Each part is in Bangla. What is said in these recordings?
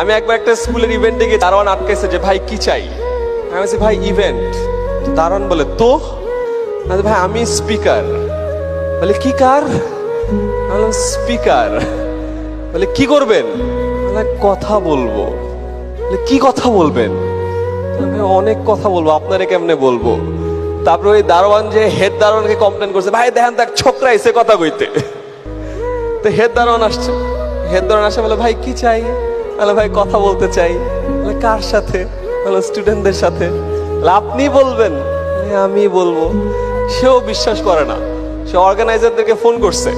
আমি একবার একটা স্কুলের ইভেন্টে গিয়ে দারোয়ান আটকেছে যে ভাই কি চাই? আমি বলছি ভাই ইভেন্ট দারোয়ান বলে তো? ভাই আমি স্পিকার বলে কি কার? স্পিকার বলে কি করবেন? কথা বলব। বলে কি কথা বলবেন? বলে, অনেক কথা বলব আপনারে কেমনে বলব? তারপরে ওই দারোয়ান যে হেড দারোয়ানকে কমপ্লেন করছে ভাই দেখেন দেখ ছোকরা এসে কথা কইতে। তো হেড দারোয়ান আসছে। হেড দারোয়ান আসে বলে ভাই কি চাই? বলে ভাই কথা বলতে চাই। বলে কার সাথে? বলে স্টুডেন্টদের সাথে। আপনি বলবেন বলে, আমি বলব। সেও বিশ্বাস করে না। সে অর্গানাইজারদেরকে ফোন করছে।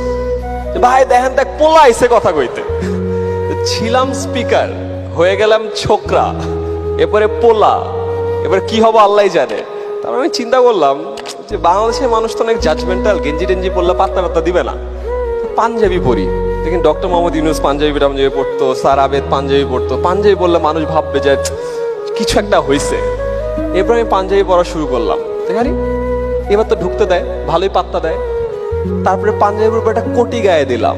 ভাই দেখেন দেখ পোলা আইসে কথা কইতে। ছিলাম স্পিকার হয়ে গেলাম ছোকরা। এরপরে পোলা। এবার কি হবে আল্লাহ জানে। তারপর আমি চিন্তা করলাম যে বাংলাদেশের মানুষ তো অনেক জাজমেন্টাল গেঞ্জি টেঞ্জি পড়লে পাত্তা পাত্তা দিবে না। পাঞ্জাবি পরি। দেখেন ডক্টর মোহাম্মদ ইউনুস পাঞ্জাবি টাঞ্জাবি পড়তো, স্যার আবেদ পাঞ্জাবি পড়তো। পাঞ্জাবি বললে মানুষ ভাববে যে কিছু একটা হয়েছে এরপর আমি পাঞ্জাবি পড়া শুরু করলাম। দেখারি এবার তো ঢুকতে দেয়, ভালোই পাত্তা দেয়। তারপরে পাঞ্জাবির উপর একটা কোটি গায়ে দিলাম।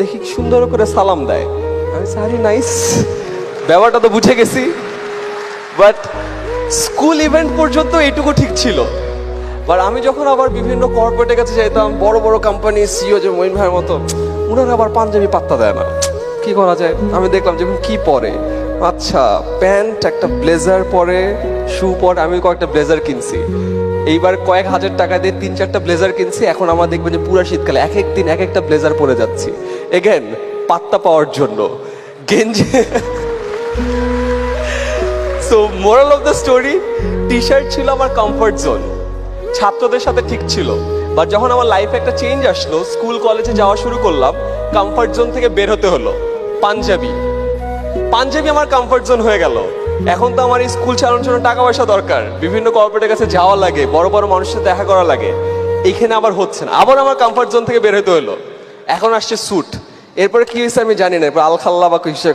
দেখি সুন্দর করে সালাম দেয়। আমি সারি নাইস। ব্যাপারটা তো বুঝে গেছি। বাট স্কুল ইভেন্ট পর্যন্ত এটুকু ঠিক ছিল। বাট আমি যখন আবার বিভিন্ন কর্পোরেটের কাছে যাইতাম, বড় বড় কোম্পানি সিও যে মইন ভাইয়ের মতো ওনারা আবার পাঞ্জাবি পাত্তা দেয় না। কি করা যায়? আমি দেখলাম যে কি পরে? আচ্ছা প্যান্ট, একটা ব্লেজার পরে শু পরে, আমি কয়েকটা ব্লেজার কিনছি। এইবার কয়েক হাজার টাকা দিয়ে তিন চারটা ব্লেজার কিনছি, এখন আমার দেখবেন যে পুরো শীতকালে এক এক দিন এক একটা ব্লেজার পরে যাচ্ছি। এগেন পাত্তা পাওয়ার জন্য। গেঞ্জি। So moral of the story T shirt ছিল আমার কমফর্ট জোন ছাত্রদের সাথে ঠিক ছিল। বাট যখন আমার লাইফে একটা চেঞ্জ আসলো স্কুল কলেজে যাওয়া শুরু করলাম কমফর্ট জোন থেকে বের হতে হলো। পাঞ্জাবি। পাঞ্জাবি আমার কমফর্ট জোন হয়ে গেল। এখন তো আমার এই স্কুল চালানোর জন্য টাকা পয়সা দরকার। বিভিন্ন কর্পোরেটের কাছে যাওয়া লাগে, বড় বড় মানুষের দেখা করা লাগে। এখানে আবার হচ্ছে না। আবার আমার কমফর্ট জোন থেকে বের হতে হলো। এখন আসছে স্যুট এরপরে কি হয়েছে আমি জানি না। এরপর আলখাল্লা বা কিছু